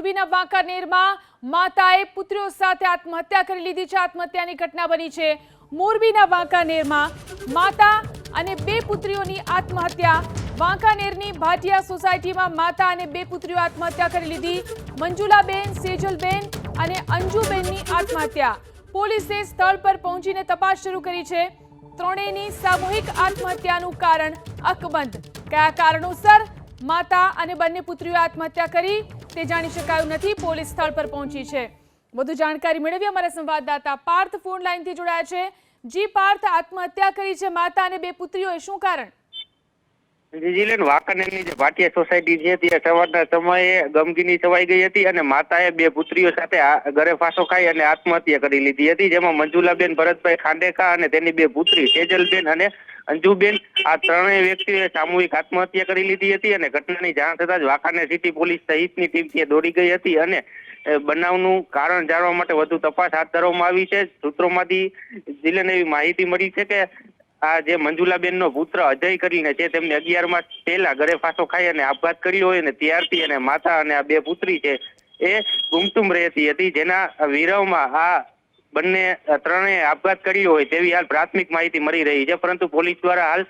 મોરબીના વાંકાનેરમાં માતાએ પુત્રીઓ સાથે આત્મહત્યા કરી લીધી છે. આત્મહત્યાની ઘટના બની છે. મોરબીના વાંકાનેરમાં માતા અને બે પુત્રીઓની આત્મહત્યા. વાંકાનેરની ભાટિયા સોસાયટીમાં માતા અને બે પુત્રીઓ આત્મહત્યા કરી લીધી. મંજુલાબેન, સેજલબેન અને અંજુબેનની આત્મહત્યા. પોલીસે સ્થળ પર પહોંચીને તપાસ શરૂ કરી છે. ત્રણેયની સામૂહિક આત્મહત્યાનું કારણ અકબંધ. કયા કારણોસર? માતા અને બંને પુત્રીઓ આત્મહત્યા કરી, તે જાણી શકાયું નથી, પોલીસ સ્થળ પર પહોંચી છે. વધુ જાણકારી મેળવી અમારા સંવાદદાતા પાર્થ ફોન લાઈનથી જોડાયા છે. જી પાર્થ આત્મહત્યા કરી છે માતા અને બે પુત્રીઓએ શું કારણ? જીજીલેન વાંકાનેરની જે ભાટિયા સોસાયટી છે, ત્યાં સવારના સમયે ગમગીની છવાઈ ગઈ હતી અને માતાએ બે પુત્રીઓ સાથે ઘરે ફાંસો ખાઈ અને આત્મહત્યા કરી લીધી હતી. જેમાં મંજુલાબેન, ભરતભાઈ ખાંડેકા અને તેની બે પુત્રી સેજલબેન અને અંજુબેન, આ ત્રણેય વ્યક્તિઓએ સામૂહિક આત્મહત્યા કરી લીધી હતી અને ઘટનાની જાણ થતાં જ વાંકાનેર સિટી પોલીસ સહિતની ટીમ ત્યાં દોડી ગઈ હતી અને બનાવનું કારણ જાણવા માટે વધુ તપાસ હાથ ધરવામાં આવી છે. સૂત્રોમાંથી જિલ્લાને એવી માહિતી મળી છે કે આ જે મંજુલાબેનનો પુત્ર અજય કરીને છે, તેમને અગિયાર માસ પહેલા ઘરે ફાંસો ખાઈ અને આપઘાત કર્યો હોય ને, ત્યારથી અને માતા અને આ બે પુત્રી છે, એ ગુમસુમ રહેતી હતી. જેના વિરવમાં આ બંને ત્રણે આપઘાત કર્યો હોય તેવી હાલ પ્રાથમિક માહિતી મળી રહી છે, પરંતુ પોલીસ દ્વારા હાલ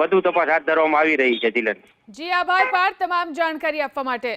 વધુ તપાસ હાથ ધરવામાં આવી રહી છે જિલ્લાની જી આભાર, પાર્થ, તમામ જાણકારી આપવા માટે.